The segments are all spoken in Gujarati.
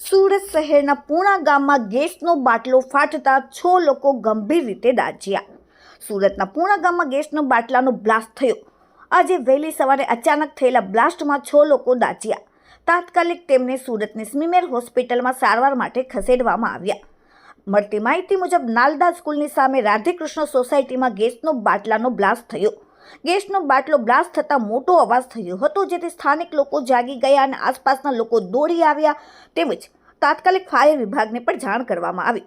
સુરત શહેરના પૂણા ગામમાં ગેસનો બાટલો ફાટતા છ લોકો ગંભીર રીતે દાજ્યા સુરતના પૂણા ગામમાં ગેસનો બાટલાનો બ્લાસ્ટ થયો. આજે વહેલી સવારે અચાનક થયેલા બ્લાસ્ટમાં છ લોકો દાજ્યા તાત્કાલિક તેમને સુરતની સ્મીમેર હોસ્પિટલમાં સારવાર માટે ખસેડવામાં આવ્યા. મળતી માહિતી મુજબ નાલદા સ્કૂલની સામે રાધેકૃષ્ણ સોસાયટીમાં ગેસનો બાટલાનો બ્લાસ્ટ થયો. ગેસનો બાટલો બ્લાસ્ટ થતાં મોટો અવાજ થયો હતો, જેથી સ્થાનિક લોકો જાગી ગયા અને આસપાસના લોકો દોડી આવ્યા. તેમજ તાત્કાલિક ફાયર વિભાગને પણ જાણ કરવામાં આવી.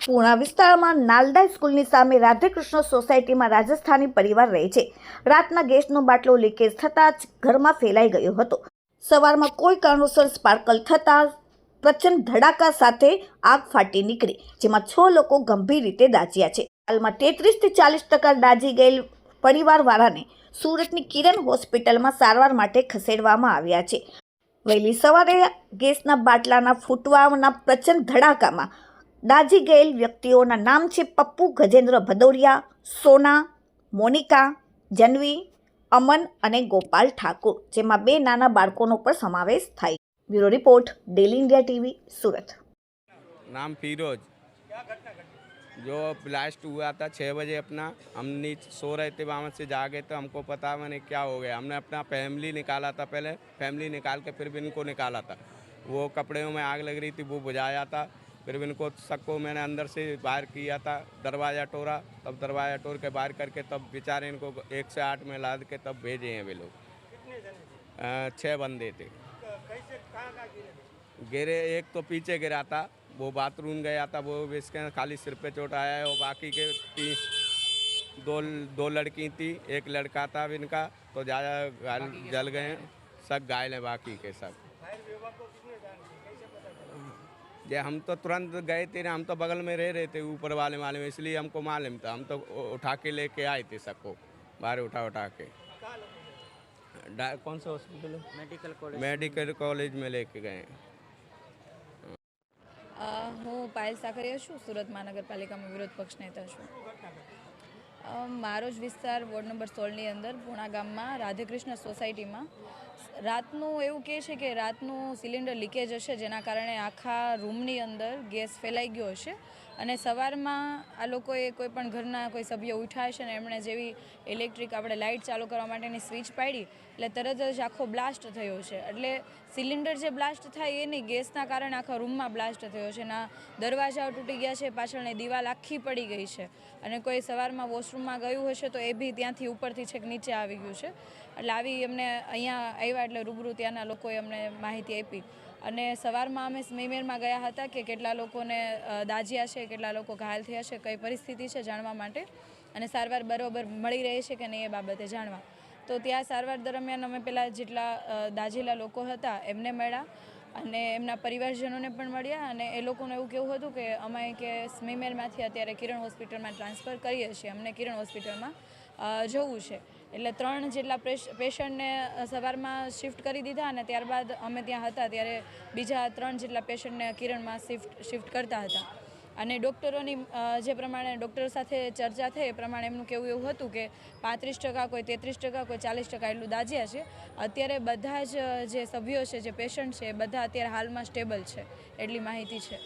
પૂર્ણા વિસ્તારમાં નાલદા સ્કૂલની સામે રાધેકૃષ્ણ સોસાયટીમાં રાજસ્થાની પરિવાર રહે છે. રાતના ગેસનો બાટલો લીકેજ થતાં જ ઘરમાં ફેલાઈ ગયો હતો. સવારમાં કોઈ કારણોસર સ્પાર્કલ થતાં પ્રચંડ ધડાકા સાથે આગ ફાટી નીકળી, જેમાં છ લોકો ગંભીર રીતે દાઝ્યા છે. હાલમાં તેત્રીસથી ચાલીસ ટકા દાઝી ગયેલ પરિવારવાળાને સુરતની કિરણ હોસ્પિટલમાં સારવાર માટે ખસેડવામાં આવ્યા છે. વહેલી સવારે ગેસના બાટલાના ફૂટવાના પ્રચંડ ધડાકામાં દાઝી ગયેલ વ્યક્તિઓના નામ છે પપ્પુ, ગજેન્દ્ર ભદોરિયા, સોના, મોનિકા, જન્વી, અમન અને ગોપાલ ઠાકુર, જેમાં બે નાના બાળકોનો પણ સમાવેશ થાય. Bureau report, daily India TV, Surat. નામ ફિરોજ. जो ब्लास्ट हुआ था छः बजे अपना हम नीचे सो रहे थे वहाँ से जागे तो हमको पता मैंने क्या हो गया। हमने अपना फैमिली निकाला था पहले फैमिली निकाल के फिर भी इनको निकाला था। वो कपड़ों में आग लग रही थी वो बुझाया था। फिर भी इनको सबको मैंने अंदर से बाहर किया था दरवाज़ा टोरा तब दरवाज़ा टोर के बाहर करके तब बेचारे इनको एक से आठ में लाद के तब भेजे हैं वे लोग। छः बंदे थे? गिरे एक तो पीछे गिरा था। वो बाथरूम गया था वो इसके खाली सिर पे चोट आया है और बाकी के तीन दो दो लड़की थी एक लड़का था इनका तो ज़्यादा घायल जल गए सब घायल हैं बाकी के सब। ये हम तो तुरंत गए थे ना हम तो बगल में रह रहे थे ऊपर वाले मालूम इसलिए हमको मालूम था। हम तो उठा के लेके आए थे सबको बाहर उठा उठा के। कौन सा hospital medical college. Medical college में लेके गए પાયલ સાકરિયા છું, સુરત મહાનગરપાલિકામાં વિરોધ પક્ષ નેતા છું. મારો જ વિસ્તાર વોર્ડ નંબર સોળની અંદર, પૂણા ગામમાં, રાધેકૃષ્ણ સોસાયટીમાં. રાતનું એવું કહે છે કે રાતનું સિલિન્ડર લીકેજ હશે, જેના કારણે આખા રૂમની અંદર ગેસ ફેલાઈ ગયો હશે. અને સવારમાં આ લોકોએ કોઈ પણ ઘરના કોઈ સભ્ય ઉઠાવે છે ને એમણે જેવી ઇલેક્ટ્રિક આપણે લાઇટ ચાલુ કરવા માટેની સ્વિચ પાડી, એટલે તરત જ આખો બ્લાસ્ટ થયો છે. એટલે સિલિન્ડર જે બ્લાસ્ટ થાય એ નહીં, ગેસના કારણે આખા રૂમમાં બ્લાસ્ટ થયો છે ના દરવાજાઓ તૂટી ગયા છે, પાછળની દિવાલ આખી પડી ગઈ છે. અને કોઈ સવારમાં વોશરૂમમાં ગયું હશે તો એ બી ત્યાંથી ઉપરથી છેક નીચે આવી ગયું છે. એટલે આવી એમને અહીંયા આવ્યા એટલે રૂબરૂ ત્યાંના લોકોએ અમને માહિતી આપી. અને સવારમાં અમે સ્મીમેરમાં ગયા હતા કે કેટલા લોકોને દાજ્યા છે, કેટલા લોકો ઘાયલ થયા છે, કઈ પરિસ્થિતિ છે જાણવા માટે. અને સારવાર બરોબર મળી રહે છે કે નહીં એ બાબતે જાણવા. તો ત્યાં સારવાર દરમિયાન અમે પેલા જેટલા દાજેલા લોકો હતા એમને મળ્યા. અને એમના પરિવારજનોને પણ મળ્યા અને એ લોકોનું એવું કેવું હતું કે અમે કે સ્મીમેલમાંથી અત્યારે કિરણ હોસ્પિટલમાં ટ્રાન્સફર કરીએ છીએ. અમને કિરણ હોસ્પિટલમાં જવું છે. એટલે ત્રણ જેટલા પેશન્ટને સવારમાં શિફ્ટ કરી દીધા અને ત્યારબાદ અમે ત્યાં હતા ત્યારે બીજા ત્રણ જેટલા પેશન્ટને કિરણમાં શિફ્ટ શિફ્ટ કરતા હતા. અને ડૉક્ટરોની જે પ્રમાણે ડૉક્ટર સાથે ચર્ચા થઈ, એ પ્રમાણે એમનું કેવું એવું હતું કે પાંત્રીસ ટકા કોઈ તેત્રીસ ટકા કોઈ ચાલીસ ટકા એટલું દાજ્યા છે. અત્યારે બધા જ, જે સભ્યો છે, જે પેશન્ટ છે, એ બધા અત્યારે હાલમાં સ્ટેબલ છે, એટલી માહિતી છે.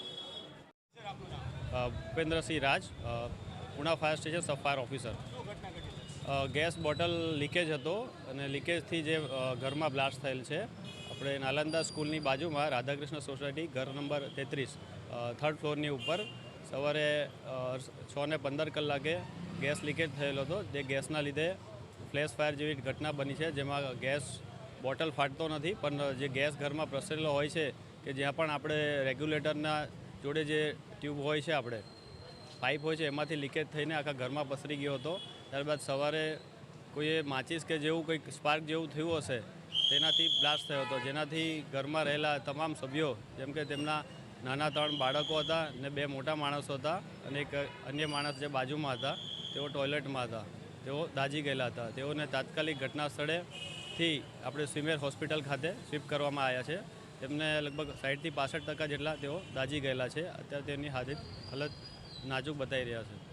Bhupendrasinh Raj Puna fire station sub officer. Gas bottle leakage હતો અને લીકેજથી જે ઘરમાં બ્લાસ્ટ થયેલ છે. આપણે નાલંદા સ્કૂલની બાજુમાં રાધાકૃષ્ણ સોસાયટી, ઘર નંબર તેત્રીસ થર્ડ ફ્લોરની ઉપર સવારે છ ને પંદર કલાકે ગેસ લીકેજ થયેલો હતો. જે ગેસના લીધે ફ્લેશ ફાયર જેવી ઘટના બની છે, જેમાં ગેસ બોટલ ફાટતો નથી, પણ જે ગેસ ઘરમાં પ્રસરેલો હોય છે, કે જ્યાં પણ આપણે રેગ્યુલેટરના જોડે જે ટ્યુબ હોય છે આપણે, પાઇપ હોય છે, એમાંથી લીકેજ થઈને આખા ઘરમાં પસરી ગયો હતો. ત્યારબાદ સવારે કોઈએ માચીસ કે જેવું કંઈક સ્પાર્ક જેવું થયું હશે, તેનાથી બ્લાસ્ટ થયો હતો. જેનાથી ઘરમાં રહેલા તમામ સભ્યો, જેમ કે તેમના નાના ત્રણ બાળકો હતા અને બે મોટા માણસો હતા અને એક અન્ય માણસ જે બાજુમાં હતા, તેઓ ટોયલેટમાં હતા. તેઓ દાઝી ગયેલા હતા. તેઓને તાત્કાલિક ઘટના સ્થળેથી આપણે સ્વિમેર હોસ્પિટલ ખાતે શિફ્ટ કરવામાં આવ્યા છે. તેમને લગભગ સાઠથી પાસઠ ટકા જેટલા તેઓ દાઝી ગયેલા છે. અત્યારે તેમની હાજર હાલત નાજુક બતાવી રહ્યા છે.